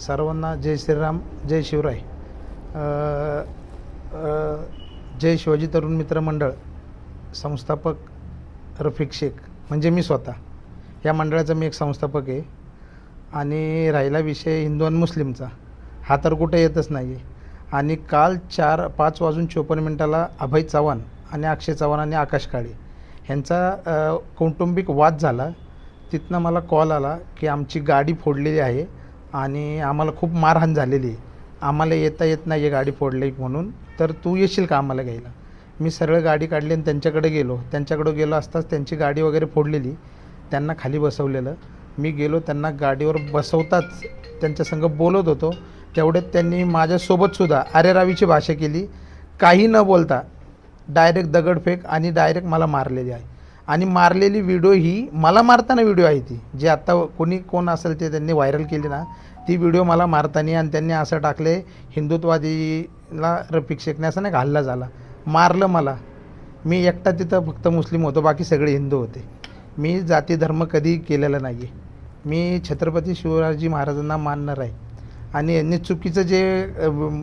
सर्वांना जय श्रीराम जय शिवराय. जय शिवाजी तरुण मित्र मंडळ संस्थापक रफिक शेख म्हणजे मी स्वतः. या मंडळाचा मी एक संस्थापक आहे. आणि राहिला विषय हिंदू आणि मुस्लिमचा. हा तर कुठे येतच नाही आहे आणि काल चार पाच वाजून चोपन्न मिनटाला अभय चव्हाण आणि अक्षय चव्हाण आणि आकाश काळे ह्यांचा कौटुंबिक वाद झाला. तिथनं मला कॉल आला की आमची गाडी फोडलेली आहे. आणि आम्हाला खूप मारहाण झालेली आहे. आम्हाला येता येत नाही आहे गाडी फोडली म्हणून. तर तू येशील का आम्हाला घ्यायला? मी सरळ गाडी काढली आणि त्यांच्याकडे गेलो. त्यांच्याकडे गेलो असताच त्यांची गाडी वगैरे फोडलेली. त्यांना खाली बसवलेलं. मी गेलो त्यांना गाडीवर बसवताच त्यांच्यासंग बोलत होतो. तेवढ्यात त्यांनी माझ्यासोबतसुद्धा अरे रावीची भाषा केली. काही न बोलता डायरेक्ट दगडफेक आणि डायरेक्ट मला मारलेली आहे. आणि मारलेली व्हिडिओ ही मला मारताना व्हिडिओ आहे ती. जे आत्ता कोणी कोण असेल ते त्यांनी व्हायरल केली ना ती व्हिडिओ मला मारताना आणि त्यांनी असं टाकले हिंदुत्वादीला रफिक शेखने असं नाही का हल्ला झाला. मारलं मला. मी एकटा तिथं फक्त मुस्लिम होतो बाकी सगळे हिंदू होते. मी जाती धर्म कधी केलेला नाही आहे मी छत्रपती शिवाजी महाराजांना मानणार आहे. आणि यांनी चुकीचं जे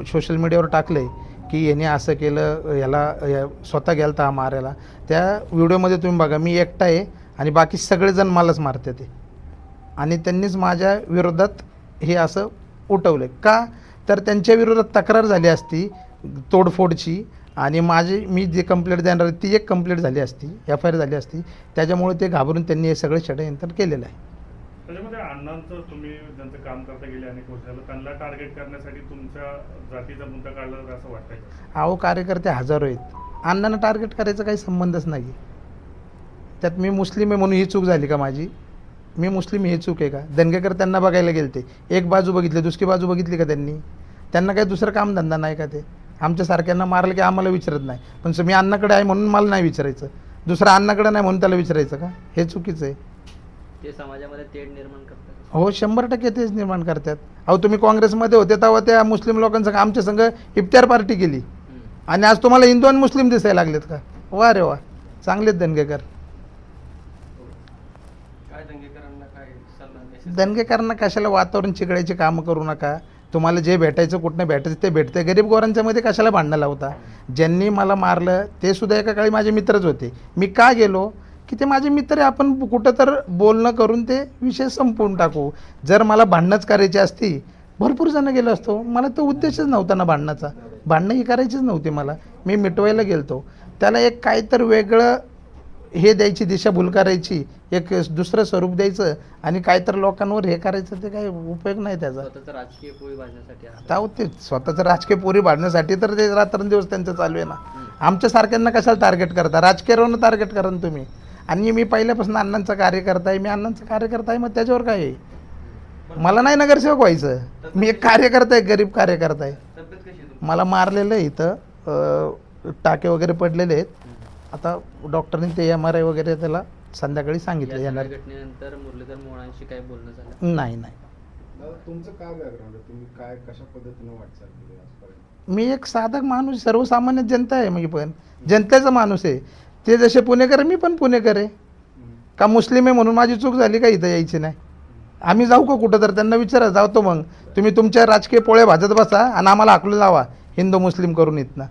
सोशल मीडियावर टाकलं आहे की याने असं केलं याला या- स्वतः गेलता हा मारायला. त्या व्हिडिओमध्ये तुम्ही बघा मी एकटा आहे आणि बाकी सगळेजण मलाच मारते ते. आणि त्यांनीच माझ्या विरोधात हे असं उठवलं का? तर त्यांच्या विरोधात तक्रार झाली असती तोडफोडची आणि माझी मी जे कंप्लेंट देणार ती एक कंप्लेंट झाली असती एफ आय आर झाली असती. त्याच्यामुळे ते घाबरून त्यांनी हे सगळं षडयंत्र केलेलं आहे. त्याच्यामध्ये अण्णांचं तुम्ही ज्यांचं काम करता गेले अनेक वर्ष झालं त्यांना टार्गेट करण्यासाठी तुमच्या जातीचा मुद्दा काढला असं वाटतंय अहो कार्यकर्ते हजारो आहेत. अण्णांना टार्गेट करायचा काही संबंधच नाही त्यात मी मुस्लिम आहे म्हणून ही चूक झाली का माझी? मी मुस्लिम ही चूक आहे का? दंगेकर त्यांना बघायला गेलते. एक बाजू बघितली दुसरी बाजू बघितली का त्यांनी? त्यांना काही दुसरं कामधंदा नाही का ते? आमच्यासारख्यांना मारलं की आम्हाला विचारत नाही. पण मी अण्णाकडे आहे म्हणून मला नाही विचारायचं. दुसरं अण्णाकडे नाही म्हणून त्याला विचारायचं का? हे चुकीचं आहे. ते समाजामध्ये तेढ निर्माण करतात. हो शंभर टक्के तेच निर्माण करतात. अहो तुम्ही काँग्रेसमध्ये होते तेव्हा त्या मुस्लिम लोकांचं आमच्या संघ इफ्तार पार्टी केली. हम्म. आणि आज तुम्हाला हिंदू आणि मुस्लिम दिसायला लागलेत का? वा रे वा. चांगलेत दणगेकर. काय दंगेकरांना काय सल्ला मेसेज दणगेकरांना कशाला वातावरण चिकडायची कामं करू नका? तुम्हाला जे भेटायचं कुठनं भेटायचं ते भेटते गरीब गोरांच्या मध्ये कशाला भांडणं लावता? ज्यांनी मला मारलं ते सुद्धा एका काळी माझे मित्रच होते. मी का गेलो? की ते माझे मित्र आहे आपण कुठं तर बोलणं करून ते विषय संपवून टाकू. जर मला भांडणंच करायची असती भरपूर जण गेलो असतो. मला तो उद्देशच नव्हता ना भांडणाचा. भांडणं ही करायचीच नव्हती मला. मी मिटवायला गेलतो. त्याला एक काहीतर वेगळं हे द्यायची दिशाभूल करायची एक दुसरं स्वरूप द्यायचं आणि काहीतरी लोकांवर हे करायचं ते काही उपयोग नाही त्याचा. राजकीय भाजण्यासाठी. आता ते स्वतःचं राजकीय पोरी भाडण्यासाठी तर ते रात्रंदिवस त्यांचं चालू आहे ना. आमच्या सारख्यांना कशाला टार्गेट करता? राजकीयवरून टार्गेट करा तुम्ही. आणि मी पहिल्यापासून अण्णांचा कार्यकर्ता आहे मी अण्णांचा कार्यकर्ता आहे मग त्याच्यावर काय आहे? मला नाही नगरसेवक व्हायचं. मी एक कार्यकर्ता आहे गरीब कार्यकर्ता आहे तब्येत कशी आहे तुमची? मला मारलेलं आहे इथं. टाके वगैरे पडलेले आहेत. आता डॉक्टरनी ते एम आर आय वगैरे त्याला संध्याकाळी सांगितलं या येणार. सगळ्या घटनेनंतर मुरलीधर मोळांशी काय बोलणं झालं? नाही नाही. दादा तुमचं काय बॅकग्राऊंड आहे? तुम्ही काय कशा पद्धतीनं वाटचाल केली आजपर्यंत? मी एक साधक माणूस सर्वसामान्य जनता आहे मी पण. जनतेचा माणूस आहे. ते जसे पुणेकर मी पण पुणेकर आहे का मुस्लिम आहे म्हणून माझी चूक झाली का इथं यायची नाही? आम्ही जाऊ का कुठं? तर त्यांना विचारा जातो मग. तुम्ही तुमच्या राजकीय पोळ्या भाजत बसा आणि आम्हाला आकलून लावा. हिंदू मुस्लिम करून इथनं.